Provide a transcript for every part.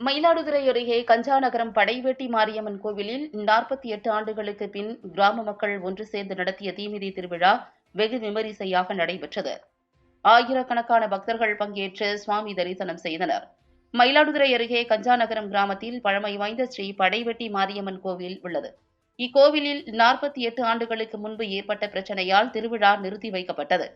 மயிலாடுதுறை அருகே கஞ்சாநகரம் படைவெட்டி மாரியம்மன் கோவிலில் நாற்பத்தி எட்டு ஆண்டுகளுக்கு பின் கிராம மக்கள் ஒன்று சேர்ந்து நடத்திய தீமிதி திருவிழா வெகு விமரிசையாக நடைபெற்றது. ஆயிரக்கணக்கான பக்தர்கள் பங்கேற்று சுவாமி தரிசனம் செய்தனர். மயிலாடுதுறை அருகே கஞ்சாநகரம் கிராமத்தில் பழமை வாய்ந்த ஸ்ரீ படைவெட்டி மாரியம்மன் கோவில் உள்ளது. இக்கோவிலில் நாற்பத்தி எட்டு ஆண்டுகளுக்கு முன்பு ஏற்பட்ட பிரச்சனையால் திருவிழா நிறுத்தி வைக்கப்பட்டது.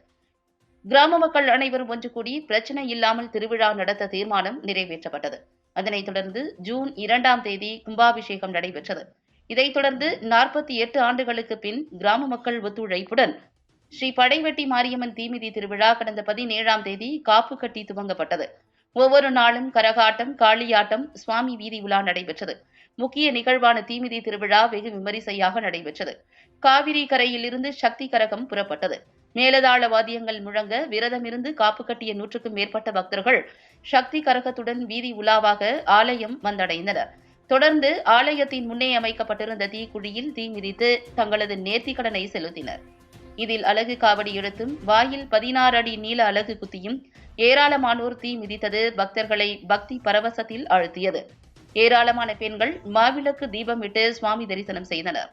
கிராம மக்கள் அனைவரும் ஒன்று கூடி பிரச்சனை இல்லாமல் திருவிழா நடத்த தீர்மானம் நிறைவேற்றப்பட்டது. அதனைத் தொடர்ந்து ஜூன் இரண்டாம் தேதி கும்பாபிஷேகம் நடைபெற்றது. இதைத் தொடர்ந்து நாற்பத்தி எட்டு ஆண்டுகளுக்கு பின் கிராம மக்கள் ஒத்துழைப்புடன் ஸ்ரீ படைவெட்டி மாரியம்மன் தீமிதி திருவிழா கடந்த பதினேழாம் தேதி காப்பு கட்டி துவங்கப்பட்டது. ஒவ்வொரு நாளும் கரகாட்டம் காளியாட்டம் சுவாமி வீதி உலா நடைபெற்றது. முக்கிய நிகழ்வான தீமிதி திருவிழா வெகு விமரிசையாக நடைபெற்றது. காவிரி கரையிலிருந்து சக்தி கரகம் புறப்பட்டது. மேலதாள வாத்தியங்கள் முழங்க விரதமிருந்து காப்பு கட்டிய நூற்றுக்கும் மேற்பட்ட பக்தர்கள் சக்தி கரகத்துடன் வீதி உலாவாக ஆலயம் வந்தடைந்தனர். தொடர்ந்து ஆலயத்தின் முன்னே அமைக்கப்பட்டிருந்த தீக்குழியில் தீ மிதித்து தங்களது நேர்த்திக்கடனை செலுத்தினர். இதில் அலகு காவடி எடுத்தும் வாயில் பதினாறு அடி நீள அலகு குத்தியும் ஏராளமானோர் தீ மிதித்தது பக்தர்களை பக்தி பரவசத்தில் ஆழ்த்தியது. ஏராளமான பெண்கள் மாவிளக்கு தீபமிட்டு சுவாமி தரிசனம் செய்தனர்.